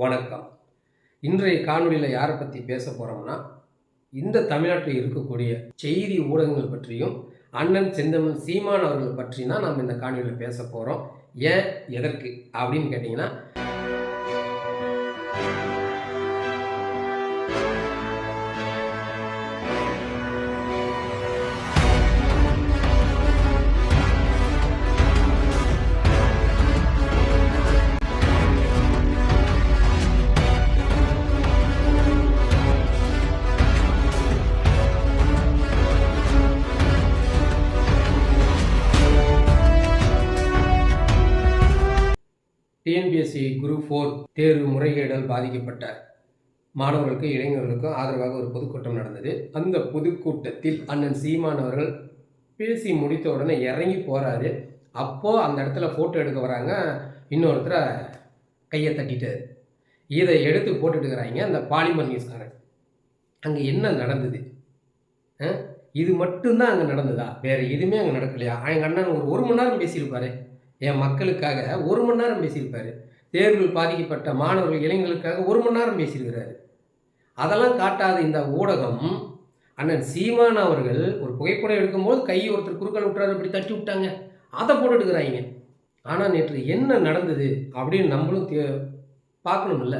வணக்கம். இன்றைய காணொளியில் யாரை பற்றி பேச போகிறோம்னா இந்த தமிழ்நாட்டில் இருக்கக்கூடிய செய்தி ஊடகங்கள் பற்றியும் அண்ணன் செந்தமன் சீமான் அவர்கள் பற்றி தான் நாம் இந்த காணொலியில் பேச போகிறோம் ஏன் எதற்கு அப்படின்னு கேட்டிங்கன்னா டிஎன்பிஎஸ்சி குரூப் ஃபோர் தேர்வு முறைகேடால் பாதிக்கப்பட்ட மாணவர்களுக்கும் இளைஞர்களுக்கும் ஆதரவாக ஒரு பொதுக்கூட்டம் நடந்தது. அந்த பொதுக்கூட்டத்தில் அண்ணன் சீமான் அவர்கள் பேசி முடித்த உடனே இறங்கி போகிறாரு அப்போது அந்த இடத்துல ஃபோட்டோ எடுக்க வராங்க. இன்னொருத்தரை கையை தட்டிட்டார். இதை எடுத்து போட்டுட்டுக்கிறாங்க அந்த பாலிமர் நியூஸ்காரன் அங்கே என்ன நடந்தது? ஆ? இது மட்டும்தான் அங்கே நடந்ததா? வேறு எதுவுமே அங்கே நடக்கலையா? எங்கள் அண்ணன் ஒரு ஒரு மணி நேரம் பேசியிருப்பாரு. என் மக்களுக்காக ஒரு மணி நேரம் பேசியிருப்பார். தேர்வில் பாதிக்கப்பட்ட மாணவர்கள் இளைஞர்களுக்காக ஒரு மணி நேரம் பேசியிருக்கிறாரு. அதெல்லாம் காட்டாத இந்த ஊடகம் அண்ணன் சீமான் அவர்கள் ஒரு புகைப்படம் எடுக்கும்போது கை ஒருத்தர் குறுக்கால் விட்டுறாரு இப்படி தட்டி விட்டாங்க. அதை போட்டுட்டுக்கிறாங்க ஆனால் நேற்று என்ன நடந்தது அப்படின்னு நம்மளும் தே பார்க்கணும்ல.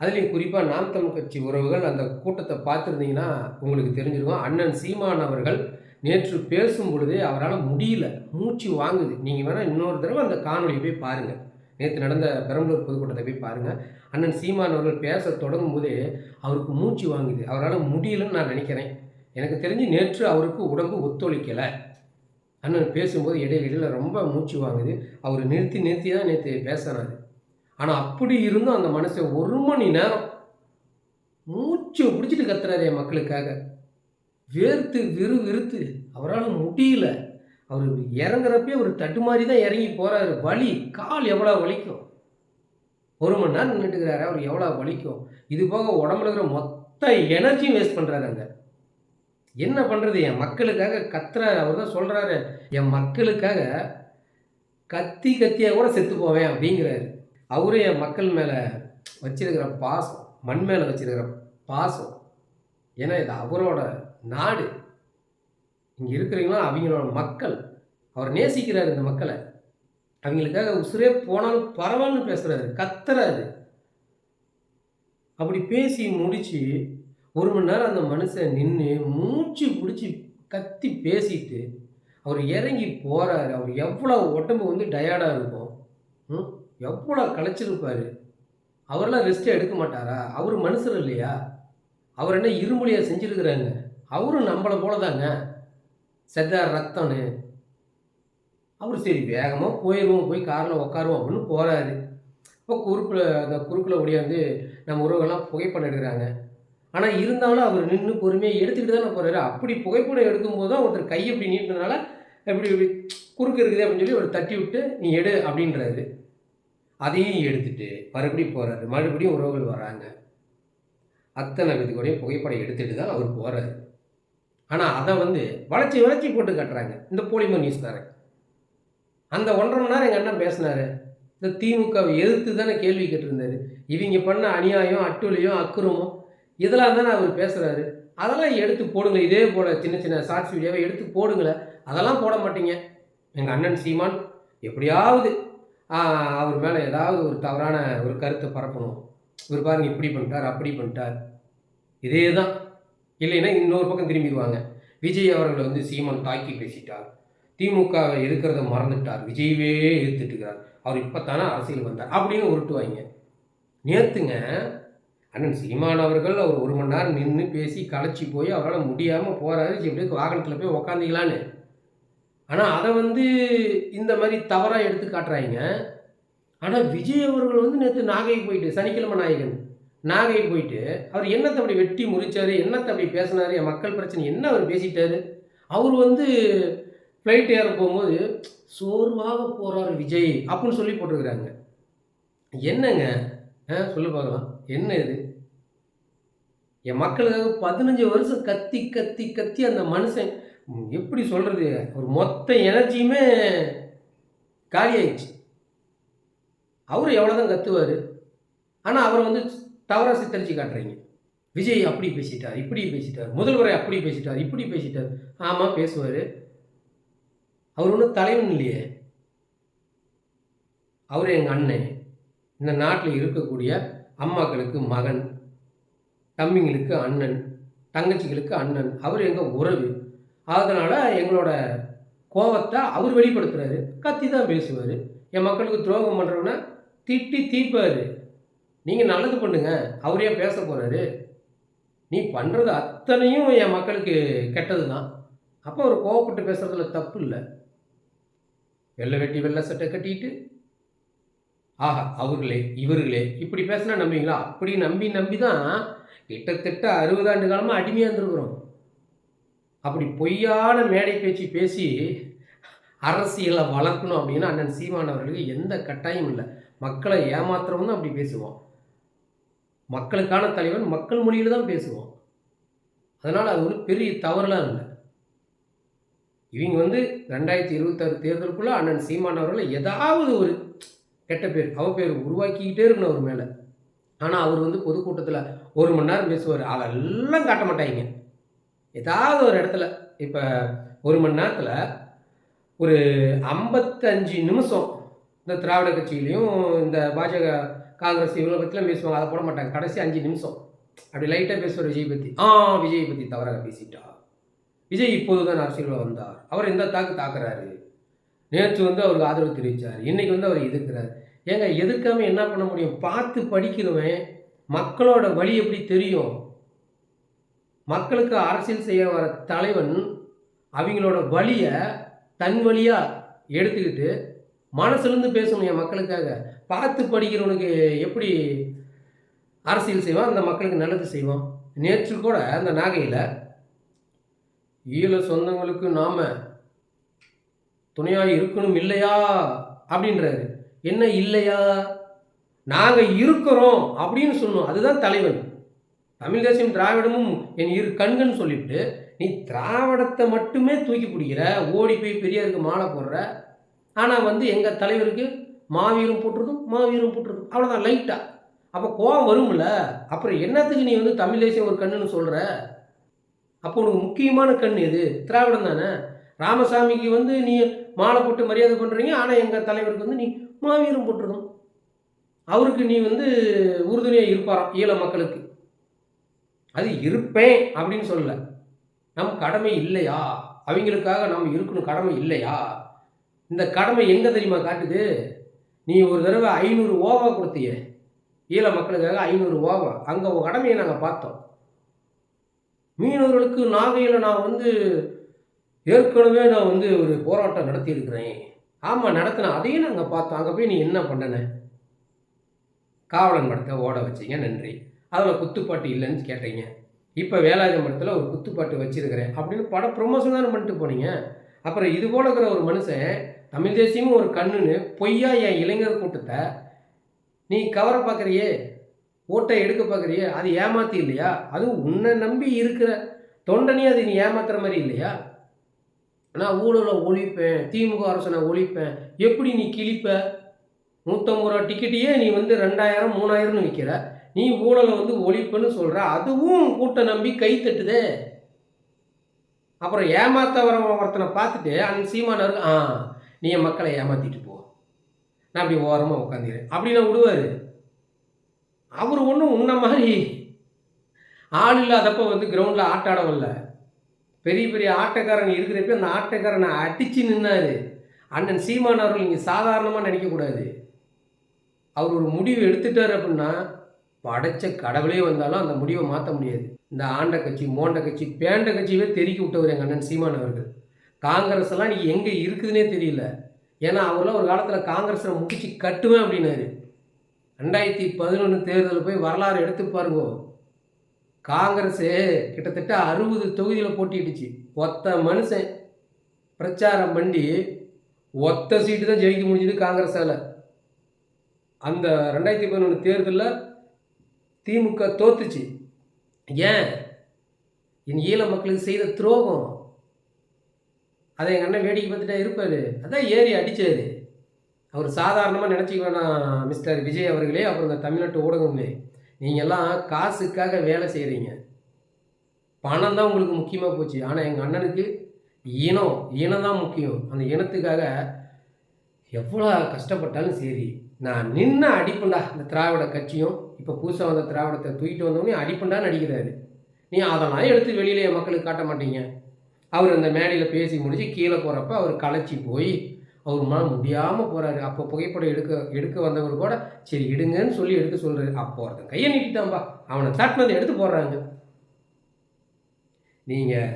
அதுலேயும் குறிப்பாக நாம் தமிழ் கட்சி உறவுகள் அந்த கூட்டத்தை பார்த்துருந்தீங்கன்னா உங்களுக்கு தெரிஞ்சிருக்கும். அண்ணன் சீமான் அவர்கள் நேற்று பேசும் பொழுதே அவரால் முடியல. மூச்சு வாங்குது. நீங்கள் வேணால் இன்னொரு தடவை அந்த காணொலியை போய் பாருங்கள் நேற்று நடந்த பெரம்பலூர் பொதுக்கூட்டத்தை போய் பாருங்கள் அண்ணன் சீமான் அவர்கள் பேச தொடங்கும் போதே அவருக்கு மூச்சு வாங்குது. அவரால் முடியலன்னு நான் நினைக்கிறேன். எனக்கு தெரிஞ்சு நேற்று அவருக்கு உடம்பு ஒத்துழைக்கலை. அண்ணன் பேசும்போது இடையில இடையில ரொம்ப மூச்சு வாங்குது. அவர் நிறுத்தி நிறுத்தி தான் நேற்று பேசினார் ஆனால் அப்படி இருந்தும் அந்த மனுஷன் ஒரு மணி நேரம் மூச்சு பிடிச்சிட்டு கத்துறாரு என் மக்களுக்காக. வேர்த்து விறு விறுத்து அவரால் முடியல அவர் இறங்குறப்பே ஒரு தட்டுமாறி தான் இறங்கி போகிறாரு வலி கால் எவ்வளோ வலிக்கும்? ஒரு மணி நேரம் நின்றுட்டுக்கிறாரு அவர் எவ்வளோ வலிக்கும்? இது போக உடம்புல இருக்கிற மொத்த எனர்ஜியும் வேஸ்ட் பண்ணுறாரு அங்கே. என்ன பண்ணுறது என் மக்களுக்காக கத்துறாரு. அவர் தான் சொல்கிறாரு என் மக்களுக்காக கத்தி கத்தியாக கூட செத்து போவேன் அப்படிங்கிறாரு. அவரும் என் மக்கள் மேலே வச்சிருக்கிற பாசம் மண் மேலே வச்சிருக்கிற பாசம். ஏன்னா இது அவரோட நாடு. இங்கே இருக்கிறீங்களா அவங்களோட மக்கள். அவர் நேசிக்கிறார் இந்த மக்களை. அவங்களுக்காக உசுரே போனாலும் பரவாயில்லன்னு பேசுகிறாரு கத்துறாரு. அப்படி பேசி முடித்து ஒரு மணி நேரம் அந்த மனுஷன் நின்று மூச்சு பிடிச்சி கத்தி பேசிட்டு அவர் இறங்கி போகிறாரு அவர் எவ்வளோ உடம்பு வந்து டயர்டாக இருக்கும். ம்? எவ்வளோ களைச்சிருப்பார். அவரெல்லாம் ரெஸ்ட் எடுக்க மாட்டாரா? அவர் மனுஷர் இல்லையா? அவர் என்ன இருமொழியாக செஞ்சுருக்கிறாங்க? அவரும் நம்மளை போல தாங்க செத்தார் ரத்தம்னு அவர் சரி வேகமாக போயிடுவோம் போய் காரில் உட்காருவோம் அப்படின்னு போகிறாரு இப்போ குறுக்கில் அந்த குறுக்கில் ஒடியாந்து நம்ம உறவுகள்லாம் புகைப்படம் எடுக்கிறாங்க. ஆனால் இருந்தாலும் அவர் நின்று பொறுமையாக எடுத்துக்கிட்டு தானே போகிறாரு அப்படி புகைப்படம் எடுக்கும்போது தான் ஒருத்தர் கை இப்படி நீட்டினதுனால இப்படி இப்படி குறுக்கு இருக்குது அப்படின்னு சொல்லி ஒரு தட்டி விட்டு நீ எடு அப்படின்றாரு. அதையும் எடுத்துட்டு மறுபடியும் போகிறாரு மறுபடியும் உறவுகள் வராங்க. அத்தனை பேத்துக்கூடயும் புகைப்படம் எடுத்துகிட்டு தான் அவர் போகிறாரு ஆனால் அதை வந்து வளைச்சி வளைச்சி போட்டு காட்டுறாங்க. இந்த போலிமன் நியூஸ் தரேன் அந்த ஒன்றரை மணி நேரம் எங்கள் அண்ணன் பேசினார். இந்த திமுகவை எதிர்த்து தானே கேள்வி கேட்டிருந்தாரு. இவங்க பண்ண அநியாயம் அட்டுழியம் அக்குரமம் இதெல்லாம் தானே அவர் பேசுகிறாரு அதெல்லாம் எடுத்து போடுங்க. இதே போல் சின்ன சின்ன ஷார்ட்ஸ் வீடியோவை எடுத்து போடுங்களேன் அதெல்லாம் போட மாட்டீங்க. எங்கள் அண்ணன் சீமான் எப்படியாவது அவர் மேலே ஏதாவது ஒரு தவறான ஒரு கருத்தை பரப்பணும். இவர் பாருங்க இப்படி பண்ணிட்டார் அப்படி பண்ணிட்டார். இதே தான் இல்லைன்னா இன்னொரு பக்கம் திரும்பிடுவாங்க. விஜய் அவர்களை வந்து சீமான் தாக்கி பேசிட்டார். திமுக இருக்கிறத மறந்துட்டார். விஜய்வே எதிர்த்துட்டு இருக்கிறார் அவர் இப்போ தானே அரசியல் வந்தார் அப்படின்னு உருட்டுவாங்க. நேற்றுங்க அண்ணன் சீமான் அவர்கள் அவர் ஒரு மணி நேரம் நின்று பேசி களைச்சி போய் அவரால் முடியாமல் போகிறாரு எப்படியும் வாகனத்தில் போய் உக்காந்திங்களான்னு. ஆனால் அதை வந்து இந்த மாதிரி தவறாக எடுத்து காட்டுறாங்க. ஆனால் விஜய் அவர்கள் வந்து நேற்று நாகைக்கு போயிட்டு சனிக்கிழமை நாயகன். நாகை போயிட்டு அவர் என்னத்தை அப்படி வெட்டி முறிச்சார் என்னத்தை அப்படி பேசினாரு என் மக்கள் பிரச்சனை என்ன அவர் பேசிட்டாரு? அவர் வந்து ஃப்ளைட் ஏற போகும்போது சோர்வாக போகிறார் விஜய் அப்படின்னு சொல்லி போட்டிருக்கிறாங்க. என்னங்க? ஆ சொல்லு பார்க்கலாம். என்ன இது? என் மக்களுக்காக பதினஞ்சு வருஷம் கத்தி கத்தி கத்தி அந்த மனுஷன் எப்படி சொல்கிறது ஒரு மொத்த எனர்ஜியுமே காலி ஆயிடுச்சு அவர் எவ்வளோ தான் கத்துவார்? ஆனால் அவரை வந்து தவறாக சித்தரிச்சு காட்டுறீங்க. விஜய் அப்படி பேசிட்டார் இப்படி பேசிட்டார் முதல்வரை அப்படி பேசிட்டார் இப்படி பேசிட்டார். ஆமாம் பேசுவார். அவர் ஒன்றும் தலைவன் இல்லையே. அவர் எங்கள் அண்ணன். இந்த நாட்டில் இருக்கக்கூடிய அம்மாக்களுக்கு மகன் தம்பிங்களுக்கு அண்ணன் தங்கச்சிகளுக்கு அண்ணன். அவர் எங்கள் உறவு. அதனால் எங்களோட கோவத்தை அவர் வெளிப்படுத்துறாரு. கத்தி தான் பேசுவார். என் மக்களுக்கு துரோகம் பண்ணுறவன திட்டி தீப்பார் நீங்கள் நல்லது பண்ணுங்க. அவர் ஏன் பேச போகிறாரு நீ பண்ணுறது அத்தனையும் என் மக்களுக்கு கெட்டது தான் அப்போ அவர் கோவப்பட்டு பேசுகிறதுல தப்பு இல்லை. வெள்ளை வெட்டி வெள்ளை சட்டை கட்டிட்டு ஆஹா அவர்களே இவர்களே இப்படி பேசினா நம்புவீங்களா? அப்படி நம்பி நம்பி தான் கிட்டத்தட்ட அறுபது ஆண்டு காலமாக அடிமையாக இருந்திருக்கிறோம். அப்படி பொய்யான மேடை பேச்சு பேசி அரசியலை வளர்க்கணும் அப்படின்னா அண்ணன் சீமான் அவர்களுக்கு எந்த கட்டாயம் இல்லை. மக்களை ஏமாத்துறவன் தான் அப்படி பேசுவான். மக்களுக்கான தலைவன் மக்கள் மொழியில் தான் பேசுவான். அதனால் அது ஒரு பெரிய தவறுலாம் இல்லை. இவங்க வந்து ரெண்டாயிரத்தி இருபத்தாறு தேர்தலுக்குள்ளே அண்ணன் சீமான் அவர்களை ஏதாவது ஒரு கெட்ட பேர் அவ பேர் உருவாக்கிக்கிட்டே இருக்கணும் அவர் மேலே. ஆனால் அவர் வந்து பொதுக்கூட்டத்தில் ஒரு மணி நேரம் பேசுவார். அதெல்லாம் காட்ட மாட்டாங்க. ஏதாவது ஒரு இடத்துல இப்போ ஒரு மணி நேரத்தில் ஒரு ஐம்பத்தஞ்சு நிமிஷம் இந்த திராவிட கட்சியிலையும் இந்த பாஜக காங்கிரஸ் இவங்களை பற்றிலாம் பேசுவாங்க அதை போட மாட்டாங்க. கடைசி அஞ்சு நிமிஷம். அப்படி லைட்டாக பேசுவார் விஜய் பற்றி ஆ விஜய் பற்றி தவறாக பேசிட்டா. விஜய் இப்போது தான் அரசியலில் வந்தார். அவர் எந்த தாக்கு தாக்குறாரு? நேற்று வந்து அவருக்கு ஆதரவு தெரிவித்தார் இன்றைக்கி வந்து அவர் எதிர்க்கிறார். ஏங்க எதிர்க்காமல் என்ன பண்ண முடியும்? பார்த்து படிக்கிறவன் மக்களோட வழி எப்படி தெரியும்? மக்களுக்கு அரசியல் செய்ய வர தலைவன் அவங்களோட வழியை தன் வழியாக எடுத்துக்கிட்டு மனசுலேருந்து பேசணும் என் மக்களுக்காக. பார்த்து படிக்கிறவனுக்கு எப்படி அரசியல் செய்வான் அந்த மக்களுக்கு நல்லது செய்வான். நேற்று கூட அந்த நாகையில் ஈழ சொந்தங்களுக்கு நாம் துணையாக இருக்கணும் இல்லையா? அப்படின்றாரு. என்ன இல்லையா? நாங்கள் இருக்கிறோம் அப்படின்னு சொல்லணும் அதுதான் தலைவன். தமிழ் தேசியம் திராவிடமும் என் இரு கண்கன்னு சொல்லிவிட்டு நீ திராவிடத்தை மட்டுமே தூக்கி பிடிக்கிற ஓடி போய் பெரியாருக்கு மாலை போடுற ஆனால் வந்து எங்கள் தலைவருக்கு மாவீரம் போட்டுருதும் மாவீரம் போட்டுருதும் அவ்வளோதான் லைட்டாக அப்போ கோவம் வரும்ல? அப்புறம் என்னத்துக்கு நீ வந்து தமிழ் தேசியம் ஒரு கண்ணுன்னு சொல்கிற அப்போ உனக்கு முக்கியமான கண் எது? திராவிடம் தானே? ராமசாமிக்கு வந்து நீ மாலை போட்டு மரியாதை பண்ணுறீங்க ஆனால் எங்கள் தலைவருக்கு வந்து நீ மாவீரம் போட்டுருக்கணும். அவருக்கு நீ வந்து உறுதுணையாக இருப்பாராம் ஈழ மக்களுக்கு. அது இருப்பேன் அப்படின்னு சொல்லலை. நம் கடமை இல்லையா? அவங்களுக்காக நம்ம இருக்கணும் கடமை இல்லையா? இந்த கடமை எங்கே தெரியுமா காட்டுது? நீ ஒரு தடவை ஐநூறு ஓவா கொடுத்திய. ஈழ மக்களுக்காக ஐநூறு ஓவா. அங்கே உன் கடமையை நாங்கள் பார்த்தோம். மீனவர்களுக்கு நாகையில் நான் வந்து ஏற்கனவே நான் வந்து ஒரு போராட்டம் நடத்தியிருக்கிறேன். ஆமாம் நடத்தினேன் அதையும் நாங்கள் பார்த்தோம். அங்கே போய் நீ என்ன பண்ணன? காவலன் படத்தை ஓட வச்சீங்க. நன்றி. அதில் குத்துப்பாட்டு இல்லைன்னு கேட்டீங்க. இப்போ வேலாயுதம் மடத்தில் ஒரு குத்துப்பாட்டு வச்சுருக்கிறேன். அப்படின்னு பட ப்ரொமோஷன் தானே பண்ணிட்டு போனீங்க? அப்புறம் இது போல இருக்கிற ஒரு மனுஷன் தமிழ் தேசியமும் ஒரு கண்ணுன்னு பொய்யா என் இளைஞர் கூட்டத்தை நீ கவர பார்க்குறியே ஓட்டை எடுக்க பார்க்குறியே அது ஏமாத்தி இல்லையா? அது உன்னை நம்பி இருக்கிற தொண்டனே அது நீ ஏமாத்துற மாதிரி இல்லையா? நான் ஊழலை ஒழிப்பேன் திமுக அரசனை நான் ஒழிப்பேன் எப்படி நீ கிழிப்ப? நூற்றம்பது ரூபா டிக்கெட்டையே நீ வந்து ரெண்டாயிரம் மூணாயிரம்னு விற்கிற நீ ஊழலை வந்து ஒழிப்புன்னு சொல்கிற அதுவும் கூட்ட நம்பி கை தட்டுதே. அப்புறம் ஏமாத்த வர ஒருத்தனை பார்த்துட்டு அந்த சீமானவர் ஆ நீ என் மக்களை ஏமாத்திட்டு போ. நான் அப்படி ஓரமாக உட்காந்துக்கிறேன் அப்படின்னு விடுவார். அவர் ஒன்றும் உன்ன மாதிரி ஆள் இல்லாதப்போ வந்து கிரவுண்டில் ஆட்டாட வரல பெரிய பெரிய ஆட்டக்காரன் இருக்கிறப்ப அந்த ஆட்டக்காரனை அடித்து நின்னார். அண்ணன் சீமான் அவர்கள் நீங்கள் சாதாரணமாக நினைக்கக்கூடாது அவர் ஒரு முடிவு எடுத்துட்டார் அப்படின்னா படைச்ச கடவுளே வந்தாலும் அந்த முடிவை மாற்ற முடியாது. இந்த ஆண்ட கட்சி மோண்ட கட்சி பேண்ட கட்சியவே தெருக்கி விட்டவர் எங்கள் அண்ணன் சீமான் அவர்கள். காங்கிரஸ் எல்லாம் நீ எங்கே இருக்குதுன்னே தெரியல. ஏன்னா அவரெல்லாம் ஒரு காலத்தில் காங்கிரஸில் முடிச்சு கட்டுவேன் அப்படின்னாரு. ரெண்டாயிரத்தி பதினொன்று தேர்தலில் போய் வரலாறு எடுத்து பாருங்க. காங்கிரஸு கிட்டத்தட்ட அறுபது தொகுதியில் போட்டிடுச்சு ஒத்த மனுஷன் பிரச்சாரம் பண்ணி ஒத்த சீட்டு தான் ஜெயிக்க முடிஞ்சது காங்கிரஸால். அந்த ரெண்டாயிரத்தி பதினொன்று தேர்தலில் திமுக தோத்துச்சு. ஏன்? என் ஈழ மக்களுக்கு செய்த துரோகம். அதை எங்கள் அண்ணன் வேடிக்கை பார்த்துட்டா இருப்பார். அதான் ஏறி அடித்தார் அவர் சாதாரணமாக நினச்சிக்க வேணாம் மிஸ்டர் விஜய் அவர்களே. அப்புறம் இந்த தமிழ்நாட்டு ஊடகங்களே நீங்கள்லாம் காசுக்காக வேலை செய்கிறீங்க பணம் தான் உங்களுக்கு முக்கியமாக போச்சு. ஆனால் எங்கள் அண்ணனுக்கு இனம் இனம் தான் முக்கியம். அந்த இனத்துக்காக எவ்வளோ கஷ்டப்பட்டாலும் சரி நான் நின்று அடிப்பண்டா. இந்த திராவிட கட்சியும் இப்போ புதுசாக வந்த திராவிடத்தை தூக்கிட்டு வந்தோடனே அடிப்பண்டான்னு அடிக்கிறாரு நீ அதெல்லாம் எடுத்து வெளியில என் மக்களுக்கு காட்ட மாட்டீங்க. அவர் அந்த மேடையில் பேசி முடிச்சு கீழே போகிறப்ப அவர் களைச்சி போய் அவர் மன முடியாமல் போகிறாரு அப்போ புகைப்படம் எடுக்க எடுக்க வந்தவர் கூட சரி எடுங்கன்னு சொல்லி எடுக்க சொல்கிறாரு அப்போ ஒருத்தன் கையை நீட்டிட்டான்பா. அவனை தட்டினதை எடுத்து போடுறாங்க. நீங்கள்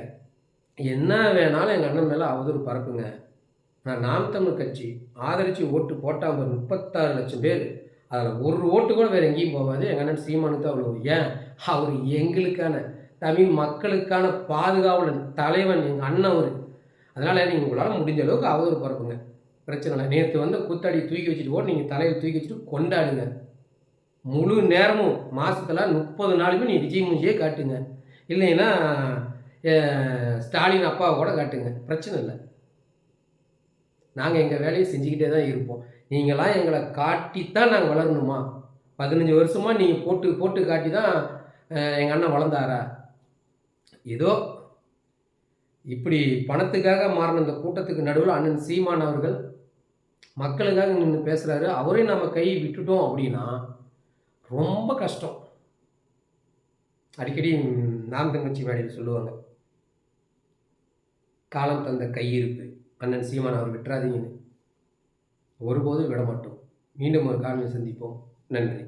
என்ன வேணாலும் எங்கள் அண்ணன் மேலே அவதூறு பரப்புங்க. நான் நாம் தமிழ் கட்சி ஆதரித்து ஓட்டு போட்டால் ஒரு முப்பத்தாறு லட்சம் பேர். அதில் ஒரு ஓட்டு கூட வேறு எங்கேயும் போகாது. எங்கள் அண்ணன் சீமானுக்கு தான் அவ்வளோ ஏன்? அவர் எங்களுக்கான தமிழ் மக்களுக்கான பாதுகாவலன் தலைவன் எங்கள் அண்ணன் அவர். அதனால் நீங்கள் உங்களால் முடிஞ்ச அளவுக்கு அவதூறு பரப்புங்க. பிரச்சனை இல்லை. நேற்று வந்து குத்தாடி தூக்கி வச்சுட்டு கூட நீங்கள் தலையில் தூக்கி வச்சுட்டு கொண்டாடுங்க. முழு நேரமும் மாதத்துல முப்பது நாளுமே நீ விஜய் மூஞ்சியே காட்டுங்க. இல்லைன்னா ஸ்டாலின் அப்பாவை கூட காட்டுங்க. பிரச்சனை இல்லை. நாங்கள் எங்கள் வேலையை செஞ்சுக்கிட்டே தான் இருப்போம். நீங்களாம் எங்களை காட்டித்தான் நாங்கள் வளரணுமா? பதினஞ்சு வருஷமாக நீங்கள் போட்டு போட்டு காட்டி தான் எங்கள் அண்ணன் வளர்ந்தாரா? ஏதோ இப்படி பணத்துக்காக மாறின இந்த கூட்டத்துக்கு நடுவில் அண்ணன் சீமான் அவர்கள் மக்களுக்காக நின்று பேசுகிறாரு அவரையும் நம்ம கை விட்டுட்டோம் அப்படின்னா ரொம்ப கஷ்டம். அடிக்கடி நாம் தங்கச்சி மேடையில் சொல்லுவாங்க காலம் தந்த கையிருப்பு அண்ணன் சீமான் அவர் விட்டுறாதீங்கன்னு. ஒருபோதும் விட மாட்டோம் மீண்டும் ஒரு காரணம் சந்திப்போம். நன்றி.